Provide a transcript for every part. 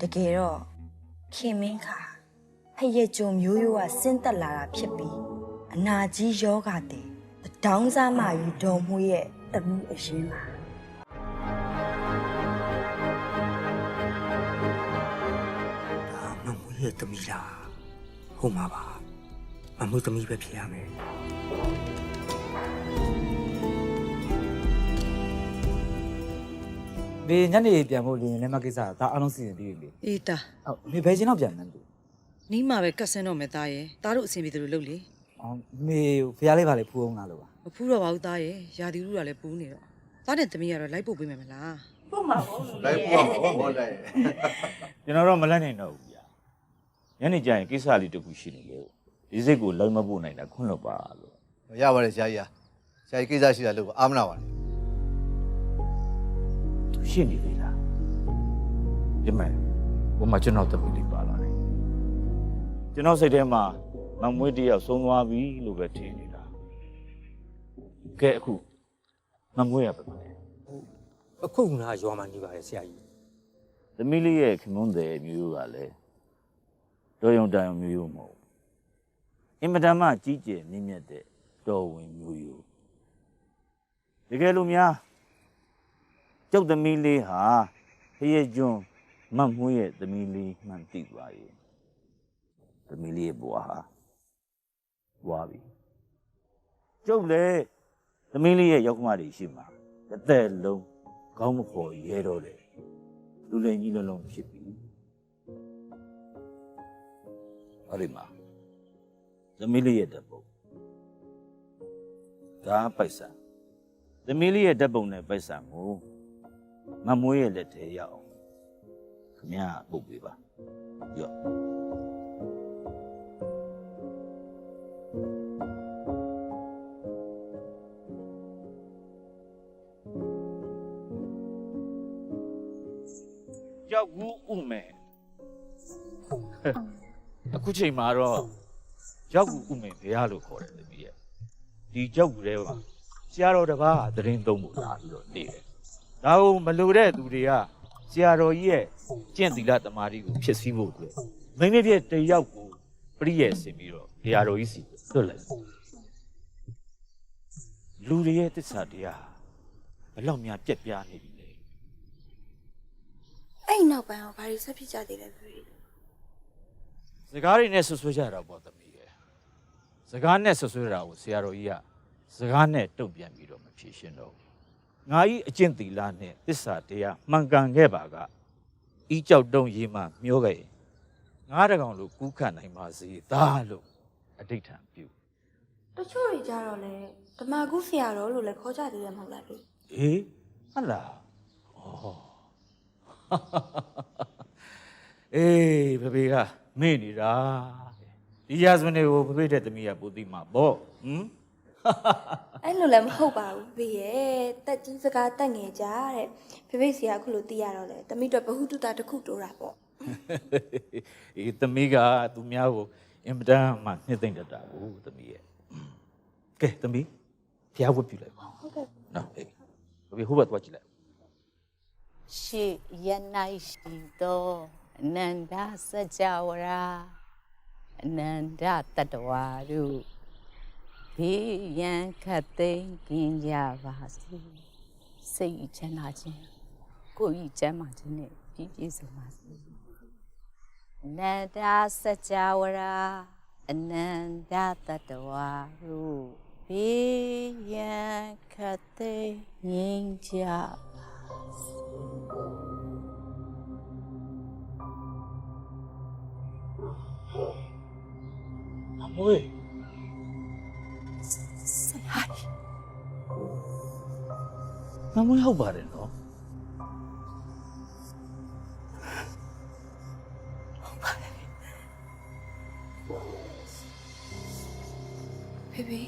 တကယ်တော့ခင်မင်းခါဖရဲ့ကြုံမျိုးရိုးကဆင်းသက်လာတာဖြစ်ပြီးအနာကြီးယောဂတဲ့တောင်းစားမယူတော်မူရဲ့တမှုအရင်ပါဒါမမွေးရဲ့သမီးလားဟုတ်မှာပါမမွေးသမီးပဲဖြစ်ရမယ် မေညနေပြန်ဖို့လင်းလည်းမကိစ္စဒါအားလုံးစီစဉ်ပြီးပြီလေအေးတာဟုတ်မေဘယ်ချင်းတော့ပြန်မှန်းတူနီးမှာပဲကတ်ဆင်းတော့မယ်သားရဲ့သားတို့အဆင်ပြေတယ်လို့လုပ်လေအော်မေဖျားလေးပါလေဖူးအောင်လားလို့ပါမဖူးတော့ပါဘူးသားရဲ့ရာသီဥတုကလည်းပူးနေတော့သားနဲ့သမီးကတော့လိုက်ပို့ပေးမယ်မလားလိုက်ပို့မှာပေါ့ဟောလိုက်ကျွန်တော်တော့မလက်နိုင်တော့ဘူးဗျာညနေကျရင်ကိစ္စလေးတစ်ခုရှိနေလို့ဒီစိတ်ကိုလိုက်မပို့နိုင်တာခွင့်လွတ်ပါလို့ရပါတယ်ဆရာကြီးဟာဆရာကြီးကိစ္စရှိတာလို့အာမနာပါနဲ့ သူရှိနေသေးလားဒီမဲ့ဘုမကျွန်တော်တပည့်လေးပါလာတယ်ကျွန်တော်စိတ်ထဲမှာမမွေးတယောက်ဆုံးသွားပြီလို့ပဲထင်နေတာကဲအခုမမွေးရပါမယ်အခုကရွာမှာနေပါရဲ့ဆရာကြီးသမီးလေးရဲ့ခင်မွန်းတဲ့မျိုးရိုးကလည်းတော်ရုံတန်ရုံမျိုးရိုးမဟုတ်ဘူးအင်မတန်မှကြီးကျယ်မြင့်မြတ်တဲ့တော်ဝင်မျိုးရိုးတကယ်လို့များ ကျုပ်သမီးလေးဟာဖရဲ့ကျွန်းမတ်မွေးရဲ့သမီးလေးမှန်သိသွားရဲ့သမီးလေးရဲ့ဘဝဟာဘွားပြီကျုပ်လည်းသမီးလေးရဲ့ရောက်ခမတွေရှိမှာတစ်သက်လုံးကောင်းမခေါ်ရဲတော့တယ်လူလည်းကြီးလုံးလုံးဖြစ်ပြီအဲ့ဒီမှာသမီးလေးရဲ့တပ်ပုံဒါပိုက်ဆံသမီးလေးရဲ့တပ်ပုံနဲ့ပိုက်ဆံကို မမွေးရဲ့လက်ထဲရောက်အောင်ခမရပုတ်ပေးပါရော့ကြောက်ဘူးဥမယ်အခုချိန်မှာတော့ကြောက်ဘူးဥမယ်ဘယ်ရလို့ခေါ်တယ်သမီးရဲ့ဒီကြောက်ဘူးတဲ့ပါဆရာတော်တပားကသတင်းသုံးဖို့လာပြီးတော့နေတယ် ဒါကိုမလိုတဲ့သူတွေကဆရာတော်ကြီးရဲ့ကျင့်သီလတမာတိကိုဖြစ်စည်းဖို့အတွက်မိမပြည့်တယောက်ကိုပြည့်ရဲ့ဆင်ပြီးတော့ဆရာတော်ကြီးစီလွတ်လိုက်လူတွေရဲ့တစ္ဆာတရားဘယ်လောက်များပြက်ပြားနေပြီလဲအဲ့နောက်ပိုင်းကဘာတွေဆက်ဖြစ်ကြသေးလဲဖေစကားတွေနဲ့ဆွဆွဲကြတာပေါ့သမီးရဲ့စကားနဲ့ဆွဆွဲတာကိုဆရာတော်ကြီးကစကားနဲ့တုံ့ပြန်ပြီးတော့မဖြေရှင်းတော့ဘူး ငါဤအကျင့်သီလနဲ့သစ္စာတရားမှန်ကန်ခဲ့ပါကဤကြောက်တုံးရေးမှမျောခဲ့ရင်ငါးတကောင်လို့ကူးခတ်နိုင်ပါစေသာလို့အဋိဋ္ဌံပြုတချို့တွေကြတော့လေဓမ္မကုဆရာတော်လို့လည်းခေါ်ကြသေးတယ်မဟုတ်လားဖေအေးဟုတ်လားဩအေးဖေဖေကမေ့နေတာဒီရာဇဝင်တွေကိုဖေဖေတဲ့သမီးကပူသိမှာပေါ့ဟမ် အဲ့လိုလည်းမဟုတ်ပါဘူးဖေရဲ့တက်ကြီးစကားတက်ငယ်ကြတဲ့ဖေဖေဆရာအခုလိုသိရတော့လေတမိတော့ဘ ഹു တုတတစ်ခုတိုးတာပေါ့အေးသမီးကသူများကိုအင်မတန်မှနှစ်သိမ့်တတ်တာကိုသမီးရဲ့ကဲသမီးဖျားဝတ်ပြလိုက်ပါဟုတ်ကဲ့နော်အေးဘယ်ဟိုဘတ်သွားကြည့်လိုက်ရှေယနိုင်ရှိသောအနန္တစัจ java ရာအနန္တတတ္တဝါတို့ ဘေးရန်ခတ်သိမ်းကင်းကြပါစေစိတ်ချမ်းသာခြင်းကိုယ်ဤချမ်းသာခြင်းနဲ့ပြည့်ပြည့်စုံပါစေအနန္တစัจ java ရာအနန္တတတ္တဝါတို့ဘေးရန်ခတ်သိမ်းငြိမ်းကြပါအမွေ မမွေဟုတ်ပါတယ်နော်ဖေဖေ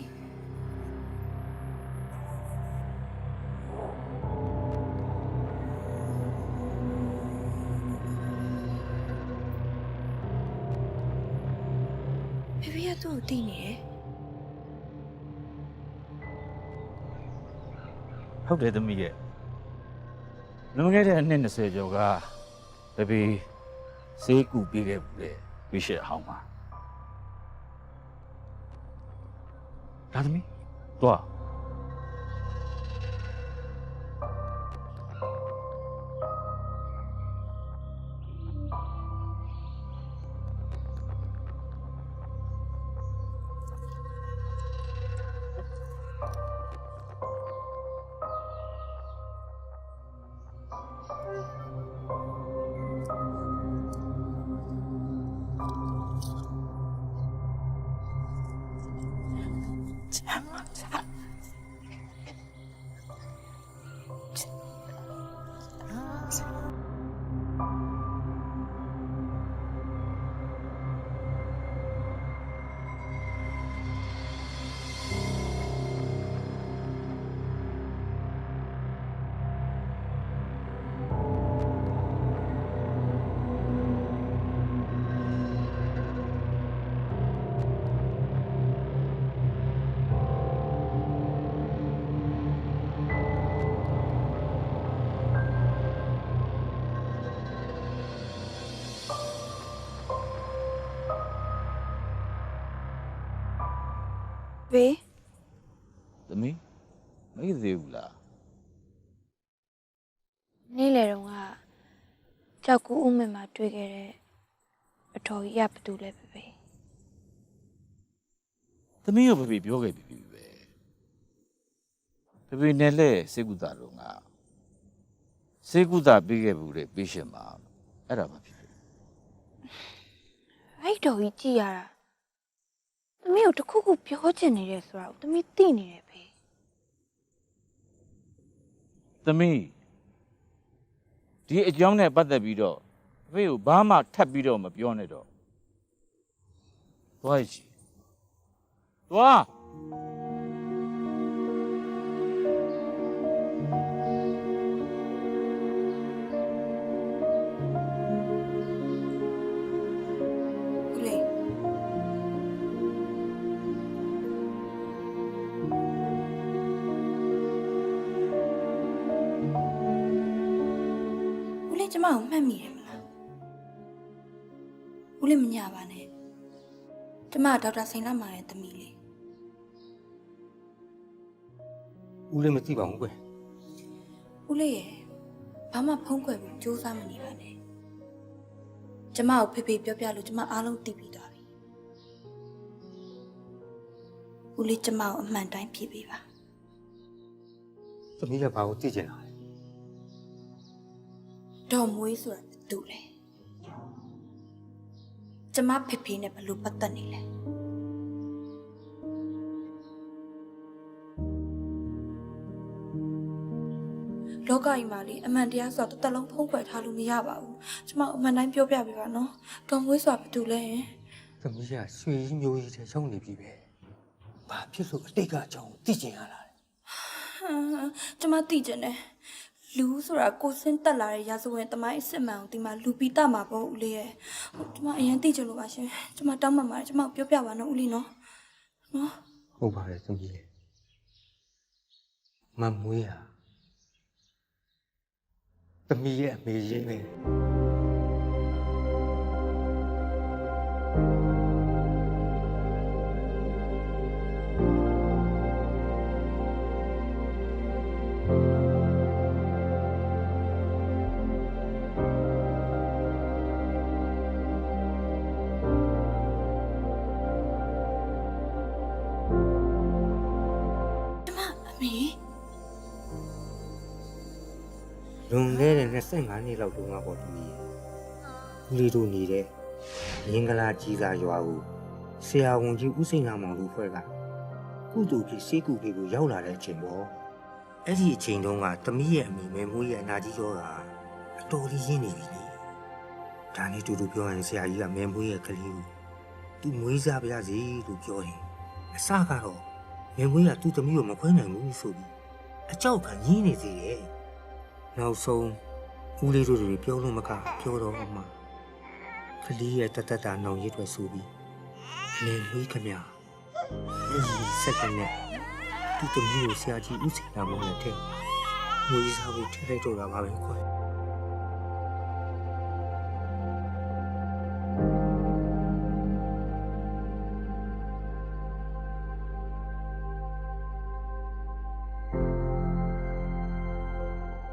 ဖေဖေကသူ့ကိုတီးနေတယ် ဟုတ်တယ်သမီးရဲ့လွန်ခဲ့တဲ့အနှစ်20ကျော်ကဘယ်ဘီစေးကူပေးခဲ့ဘူးလေဝိရှေအဟောင်းမှာဒါသမီး သွား ဘေသမီးမသိသေးဘူးလားနေ့လေတော့ကကြောက်ကူဦးမင်မှာတွေ့ခဲ့တဲ့အတော်ကြီးရဘသူလဲပဲပဲသမီးရောဖေဖေပြောခဲ့ပြီပြီပဲဖေဖေနဲ့လဲစေကူတာတော့ငါစေကူတာပေးခဲ့ဘူးလေပေးရှင်မှာအဲ့ဒါမှဖြစ်တယ်အဲ့တော်ကြီးကြည်ရတာ သမီးကိုတစ်ခုခုပြောချင်နေတယ်ဆိုတာကိုသမီးသိနေတယ်ပဲသမီးဒီအကြောင်းနဲ့ပတ်သက်ပြီးတော့ဖေကိုဘာမှထပ်ပြီးတော့မပြောနဲ့တော့သွားရရှိသွား ကျမကိုမှတ်မိတယ်မလားဦးလေးမညာပါနဲ့ကျမကဒေါက်တာစိန်လမာရဲ့သမီးလေးဦးလေးမသိပါဘူးကွယ်ဦးလေးရဲ့ဘာမှဖုံးကွယ်ပြီးစူးစမ်းမနေပါနဲ့ကျမကိုဖေဖေပြောပြလို့ကျမအားလုံးသိပြီးသွားပြီဦးလေးကျမကိုအမှန်တိုင်းဖြေပေးပါသမီးလည်းဘာကိုသိကျင်တာလဲ ဒေါ်မွေးဆိုတာဘယ်သူလဲကျမဖေဖေနဲ့ဘယ်လိုပတ်သက်နေလဲလောကကြီးမှာလေအမှန်တရားဆိုတာတစ်သက်လုံးဖုံးကွယ်ထားလို့မရပါဘူးကျမအမှန်တိုင်းပြောပြပေးပါနော်ဒေါ်မွေးဆိုတာဘယ်သူလဲဟင်သမီးကရွှေကြီးမျိုးကြီးတဲ့ရောက်နေပြီပဲဘာဖြစ်လို့အတိတ်ကအကြောင်းကိုသိကျင်ရတာလဲဟမ်ကျမသိကျင်တယ် လူဆိုတာကိုစင်းတက်လာတဲ့ရာဇဝင်တမိုင်းအစ်စ်မှန်ကိုဒီမှာလူပီတမှာပေါ့ဦးလေးရဲ့ဟိုကျမအရင်သိကျင်လို့ပါရှင်ကျမတောင်းပန်ပါတယ်ကျမကိုပြောပြပါနော်ဦးလေးနော်နော်ဟုတ်ပါတယ်သမီးလေးမမွေးဟာသမီးရဲ့အမေကြီးပဲကျ မအမေလွန်ခဲ့တဲ့25နှစ်လောက်တုန်းကပေါ့သမီးဦးလေးတို့နေတဲ့မင်္ဂလာကြီးစာရွာကိုဆရာဝန်ကြီးဦးစိန်နာမောင်လူဖွဲ့ကကုတူဖြစ်စေကူဖြစ်ကိုရောက်လာတဲ့အချိန်ပေါ့အဲ့ဒီအချိန်တုန်းကသမီးရဲ့အမိမဲမွေးရဲ့အနာကြီးရောတာအတော်လေးရင်းနေပြီလေဒါနဲ့တူတူပြောရင်ဆရာကြီးကမဲမွေးရဲ့ကလေးကိုသူမွေးစားပါရစေလို့ပြောတယ်အစကတော့ မဲမွေးကသူ့သမီးကိုမခွဲနိုင်ဘူးဆိုပြီးအကြောက်ကညင်းနေသေးတယ်နောက်ဆုံးဦးလေးတို့တွေပြောလို့မကပြောတော့မှကလေးရဲ့တတတာနောင်ရစ်တွေဆိုပြီးနေဝေးခမအဲဒီစက်ကနဲ့သူတမျိုးကိုဆရာကြီးဦးစီလာမောင်းနဲ့တဲ့ငွေစားဖို့ထည့်လိုက်တော့တာပါပဲကွ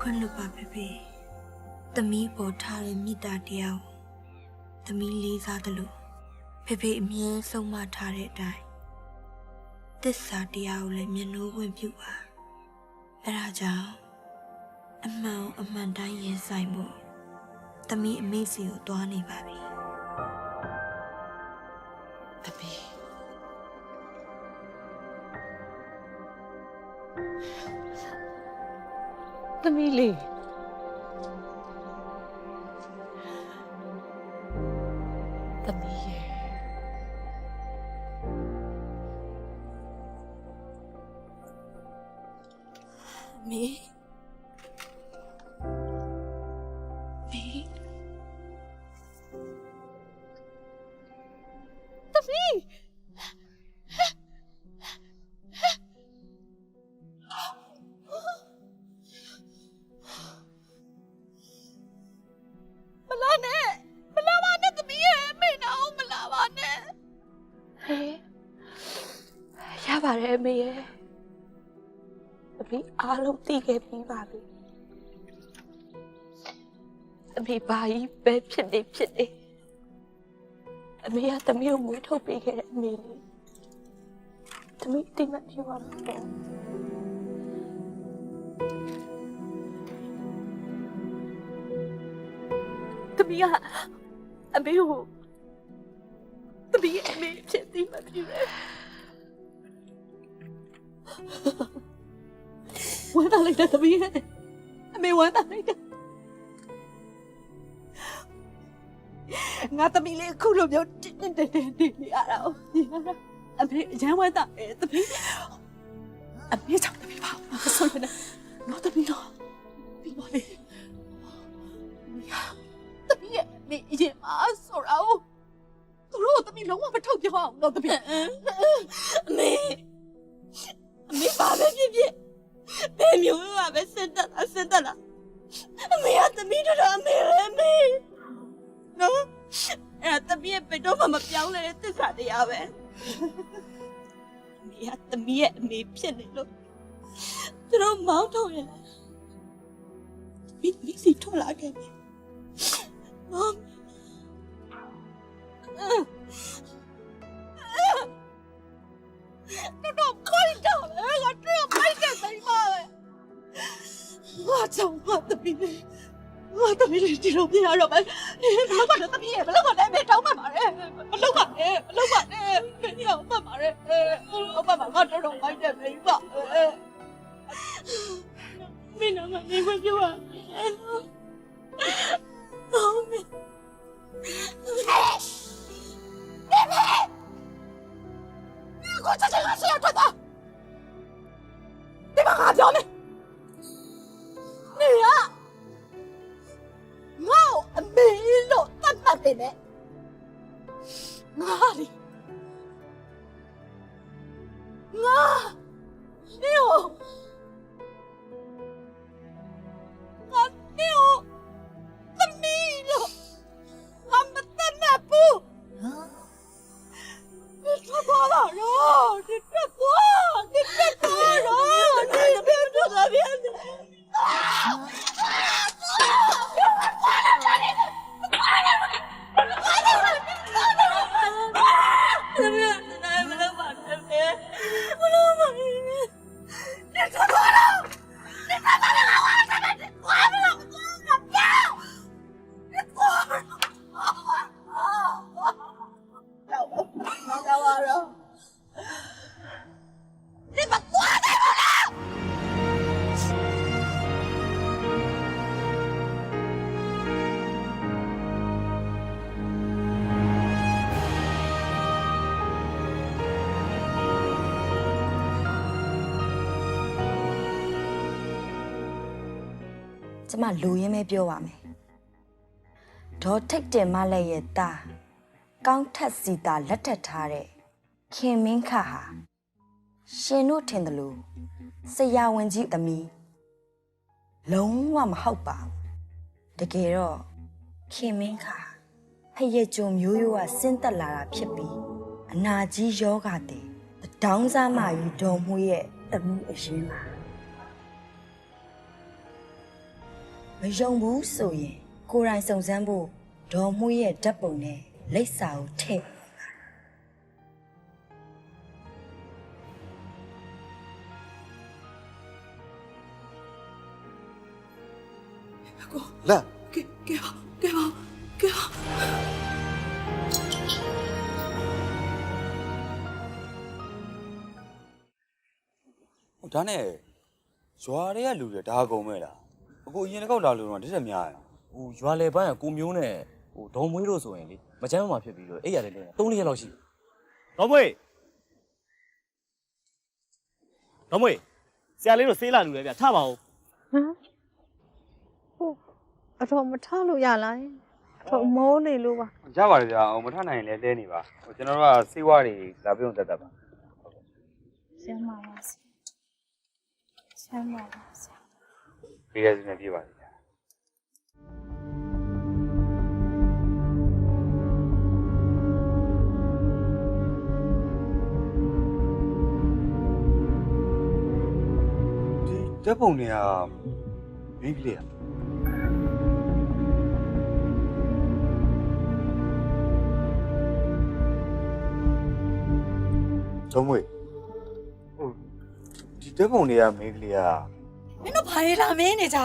င့်လွတ်ပါဖေဖေ။သမီးပေါ်ထားတဲ့မေတ္တာတရားကိုသမီးလေးစားတယ်လို့ဖေဖေအမြဲဆုံးမထားတဲ့အတိုင်းသစ္စာတရားကိုလည်းမျက်နှိုးခွင့်ပြုပါ။အဲဒါကြောင့်အမှန်အမှန်တိုင်းရင်ဆိုင်ဖို့သမီးအမေစီကိုတွားနေပါပြီသမီး သ အဖေအားလုံးသိခဲ့ပြီးပါပြီအမေဘာကြီးပဲဖြစ်နေဖြစ်နေအမေကတမီးကိုမွေးထုတ်ပေးခဲ့တဲ့အမေလေးတမီးတိတ်မပြောပါဘူးပေါ့တမီးကအမေကိုတမီးရဲ့အမေဖြစ်သိမှပြည့် တယ်ဝမ်းသာလိုက်တဲ့တမီးရဲ့အမေဝမ်းသာလိုက်တဲ့ငါသမီးလေးအခုလိုမျိုးတင်းတင်းတင်းတင်းနေရတာ哦အမေအရန်ဝမ်းသာတယ်သမီးအမေကြောင့်သမီးပါမဆိုရနဲ့ငါသမီးတော့ပြီးပါလေသမီးရဲ့အမေအရင်မှာဆိုတော့သူတို့သမီးလုံးဝမထုတ်ပြောအောင်တော့သမီးအမေအမေပါပဲဖြစ်ဖြစ် ဘယ်မျိုးကပဲစင်တက်လားစင်တက်လားအမေကသမီးတို့တော့အမေပဲအမေနော်အဲ့ဒါသမီးရဲ့ဘယ်တော့မှမပြောင်းလဲတဲ့သစ္စာတရားပဲအမေကသမီးရဲ့အမေဖြစ်နေလို့သူတို့မောင်းထုတ်ရင်မိမိစီထွက်လာခဲ့ပြီမမ ငါကြောင့်ငါသမီးလေးငါသမီးလေးဒီလိုပြရတော့မယ်မလုပ်ပါနဲ့သမီးရဲ့မလုပ်ပါနဲ့မေတောင်းမှပါနဲ့မလုပ်ပါနဲ့မလုပ်ပါနဲ့မင်းရောမှတ်ပါနဲ့ဟုတ်ပါပါငါတော်တော်မိုက်တယ်မိပါမင်းတော့မနေခွင့်ပြုပါဟု မလူရင်းပဲပြောပါမယ်ဒေါ်ထိတ်တင်မလည်းရဲ့သားကောင်းထက်စီတာလက်ထပ်ထားတဲ့ခင်မင်းခဟာရှင်တို့ထင်တယ်လို့ဆရာဝန်ကြီးသမီးလုံးဝမဟုတ်ပါဘူးတကယ်တော့ခင်မင်းခဖရဲ့ကြုံမျိုးရိုးကဆင်းသက်လာတာဖြစ်ပြီးအနာကြီးယောဂတဲ့တောင်းစားမယူတော်မူရဲ့သမီးအရင်ပါ မယုံဘူးဆိုရင်ကိုယ်တိုင်စုံစမ်းဖို့ဒေါ်မှုရဲ့ဓာတ်ပုံနဲ့လိပ်စာကိုထည့်လက်ကဲကဲပါကဲပါကဲပါဟိုဒါနဲ့ရွာတွေကလူတွေဒါအကုန်မဲ့လား အခုအရင်တစ်ခေါက်လာလို့တော့တစ်ချက်များရဟိုရွာလေပိုင်းကကိုမျိုးနဲ့ဟိုဒေါ်မွေးလို့ဆိုရင်လေမချမ်းမမှာဖြစ်ပြီးတော့အဲ့ရတယ်လေ3ရက်လောက်ရှိပြီဒေါ်မွေးဒေါ်မွေးဆရာလေးတို့ဆေးလာလူလေဗျထပါဦးအထောမထားလို့ရလားအထောမိုးနေလို့ပါရပါတယ်ဗျာဟိုမထနိုင်ရင်လည်းတဲနေပါဟိုကျွန်တော်တို့ကစေးဝါးတွေလာပြုံးတက်တက်ပါဆမ်းပါပါဆဆမ်းပါပါဆ ပြေးရစနေပြေးပါလိမ့်ဗျာဒီတက်ပုံတွေကမင်းကလေးอ่ะသုံးမွေဟိုဒီတက်ပုံတွေကမင်းကလေးอ่ะ မင်းတို့ ဘာလဲလာမင်းနေကြ